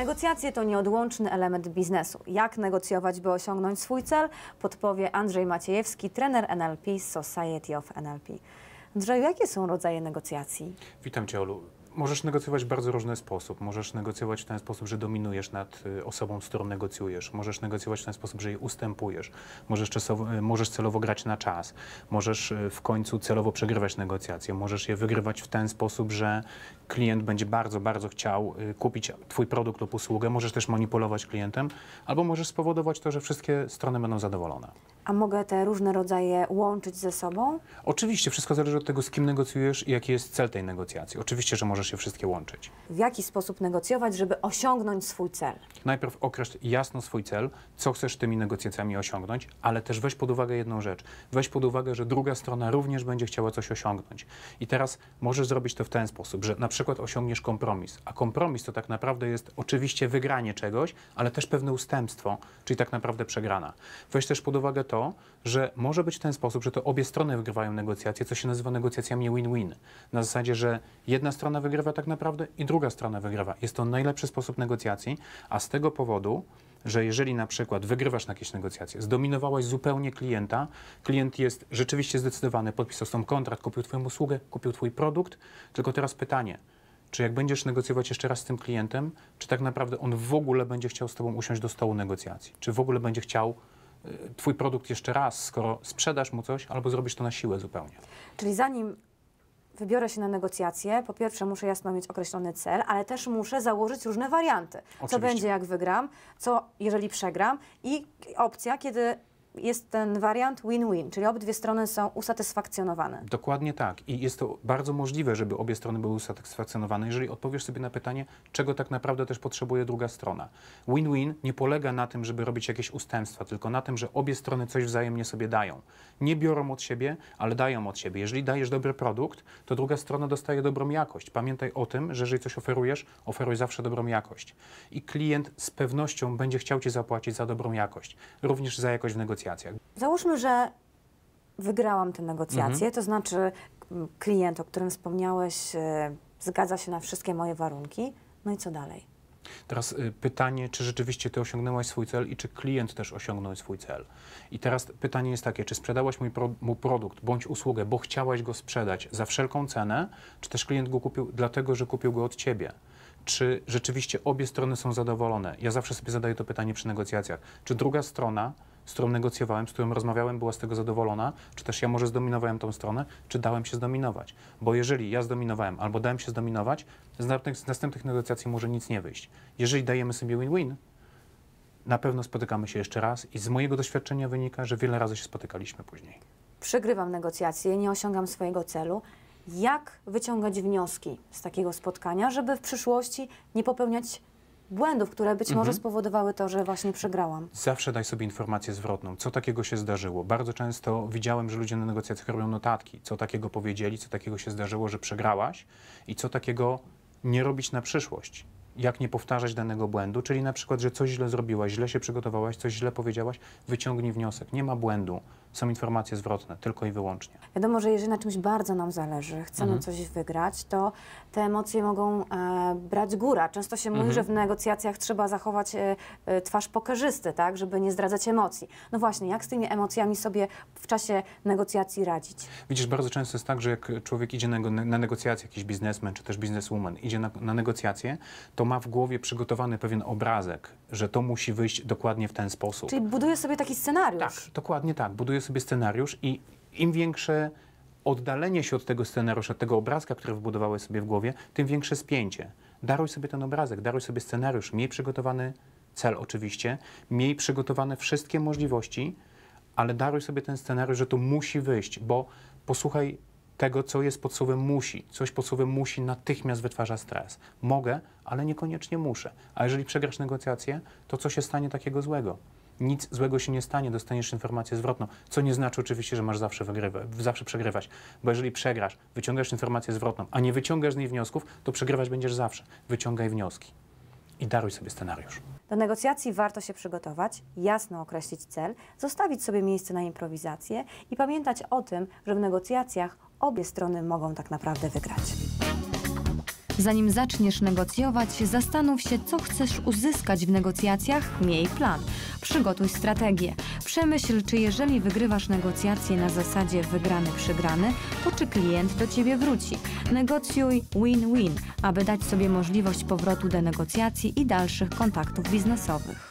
Negocjacje to nieodłączny element biznesu. Jak negocjować, by osiągnąć swój cel, podpowie Andrzej Maciejewski, trener NLP Society of NLP. Andrzeju, jakie są rodzaje negocjacji? Witam Cię, Olu. Możesz negocjować w bardzo różny sposób. Możesz negocjować w ten sposób, że dominujesz nad y, osobą, z którą negocjujesz. Możesz negocjować w ten sposób, że jej ustępujesz. Możesz, czasowo, y, możesz celowo grać na czas. Możesz y, w końcu celowo przegrywać negocjacje. Możesz je wygrywać w ten sposób, że klient będzie bardzo, bardzo chciał kupić Twój produkt lub usługę. Możesz też manipulować klientem, albo możesz spowodować to, że wszystkie strony będą zadowolone. A mogę te różne rodzaje łączyć ze sobą? Oczywiście, wszystko zależy od tego, z kim negocjujesz i jaki jest cel tej negocjacji. Oczywiście, że możesz je wszystkie łączyć. W jaki sposób negocjować, żeby osiągnąć swój cel? Najpierw określ jasno swój cel, co chcesz tymi negocjacjami osiągnąć, ale też weź pod uwagę jedną rzecz. Weź pod uwagę, że druga strona również będzie chciała coś osiągnąć. I teraz możesz zrobić to w ten sposób, że na przykład osiągniesz kompromis, a kompromis to tak naprawdę jest oczywiście wygranie czegoś, ale też pewne ustępstwo, czyli tak naprawdę przegrana. Weź też pod uwagę to, że może być w ten sposób, że to obie strony wygrywają negocjacje, co się nazywa negocjacjami win-win. Na zasadzie, że jedna strona wygrywa tak naprawdę i druga strona wygrywa. Jest to najlepszy sposób negocjacji, a z tego powodu, że jeżeli na przykład wygrywasz na jakieś negocjacje, zdominowałeś zupełnie klienta, klient jest rzeczywiście zdecydowany, podpisał z tą kontrakt, kupił Twoją usługę, kupił Twój produkt, tylko teraz pytanie, czy jak będziesz negocjować jeszcze raz z tym klientem, czy tak naprawdę on w ogóle będzie chciał z Tobą usiąść do stołu negocjacji? Czy w ogóle będzie chciał Twój produkt jeszcze raz, skoro sprzedasz mu coś, albo zrobisz to na siłę zupełnie? Czyli zanim wybiorę się na negocjacje, po pierwsze muszę jasno mieć określony cel, ale też muszę założyć różne warianty. Co Oczywiście. będzie jak wygram, co jeżeli przegram i opcja, kiedy jest ten wariant win-win, czyli obydwie strony są usatysfakcjonowane. Dokładnie tak. I jest to bardzo możliwe, żeby obie strony były usatysfakcjonowane, jeżeli odpowiesz sobie na pytanie, czego tak naprawdę też potrzebuje druga strona. Win-win nie polega na tym, żeby robić jakieś ustępstwa, tylko na tym, że obie strony coś wzajemnie sobie dają. Nie biorą od siebie, ale dają od siebie. Jeżeli dajesz dobry produkt, to druga strona dostaje dobrą jakość. Pamiętaj o tym, że jeżeli coś oferujesz, oferuj zawsze dobrą jakość. I klient z pewnością będzie chciał Ci zapłacić za dobrą jakość, również za jakość w negocjacjach. Załóżmy, że wygrałam te negocjacje, Mhm. to znaczy klient, o którym wspomniałeś, e, zgadza się na wszystkie moje warunki. No i co dalej? Teraz y, pytanie, czy rzeczywiście ty osiągnęłaś swój cel i czy klient też osiągnął swój cel. I teraz pytanie jest takie, czy sprzedałaś mu produkt bądź usługę, bo chciałaś go sprzedać za wszelką cenę, czy też klient go kupił dlatego, że kupił go od ciebie. Czy rzeczywiście obie strony są zadowolone? Ja zawsze sobie zadaję to pytanie przy negocjacjach. Czy druga strona, z którą negocjowałem, z którą rozmawiałem, była z tego zadowolona? Czy też ja może zdominowałem tą stronę, czy dałem się zdominować? Bo jeżeli ja zdominowałem albo dałem się zdominować, z następnych, z następnych negocjacji może nic nie wyjść. Jeżeli dajemy sobie win-win, na pewno spotykamy się jeszcze raz i z mojego doświadczenia wynika, że wiele razy się spotykaliśmy później. Przegrywam negocjacje, nie osiągam swojego celu. Jak wyciągać wnioski z takiego spotkania, żeby w przyszłości nie popełniać błędów, które być może spowodowały to, że właśnie przegrałam? Zawsze daj sobie informację zwrotną, co takiego się zdarzyło. Bardzo często widziałem, że ludzie na negocjacjach robią notatki, co takiego powiedzieli, co takiego się zdarzyło, że przegrałaś i co takiego nie robić na przyszłość. Jak nie powtarzać danego błędu, czyli na przykład, że coś źle zrobiłaś, źle się przygotowałaś, coś źle powiedziałaś, wyciągnij wniosek. Nie ma błędu, są informacje zwrotne, tylko i wyłącznie. Wiadomo, że jeżeli na czymś bardzo nam zależy, chcemy Mhm. coś wygrać, to te emocje mogą e, brać góra. Często się mówi, Mhm. że w negocjacjach trzeba zachować e, e, twarz pokerzysty, tak, żeby nie zdradzać emocji. No właśnie, jak z tymi emocjami sobie w czasie negocjacji radzić? Widzisz, bardzo często jest tak, że jak człowiek idzie na, na negocjacje, jakiś biznesmen czy też bizneswoman idzie na, na negocjacje, to ma w głowie przygotowany pewien obrazek, że to musi wyjść dokładnie w ten sposób. Czyli buduje sobie taki scenariusz. Tak, dokładnie tak. Buduje sobie scenariusz i im większe oddalenie się od tego scenariusza, od tego obrazka, który wybudowałeś sobie w głowie, tym większe spięcie. Daruj sobie ten obrazek, daruj sobie scenariusz, miej przygotowany cel oczywiście, miej przygotowane wszystkie możliwości, ale daruj sobie ten scenariusz, że to musi wyjść, bo posłuchaj tego, co jest pod słowem musi. Coś pod słowem musi natychmiast wytwarza stres. Mogę, ale niekoniecznie muszę. A jeżeli przegrasz negocjacje, to co się stanie takiego złego? Nic złego się nie stanie, dostaniesz informację zwrotną, co nie znaczy oczywiście, że masz zawsze, wygrywa, zawsze przegrywać, bo jeżeli przegrasz, wyciągasz informację zwrotną, a nie wyciągasz z niej wniosków, to przegrywać będziesz zawsze. Wyciągaj wnioski i daruj sobie scenariusz. Do negocjacji warto się przygotować, jasno określić cel, zostawić sobie miejsce na improwizację i pamiętać o tym, że w negocjacjach obie strony mogą tak naprawdę wygrać. Zanim zaczniesz negocjować, zastanów się, co chcesz uzyskać w negocjacjach, miej plan. Przygotuj strategię. Przemyśl, czy jeżeli wygrywasz negocjacje na zasadzie wygrany-przegrany, to czy klient do ciebie wróci. Negocjuj win-win, aby dać sobie możliwość powrotu do negocjacji i dalszych kontaktów biznesowych.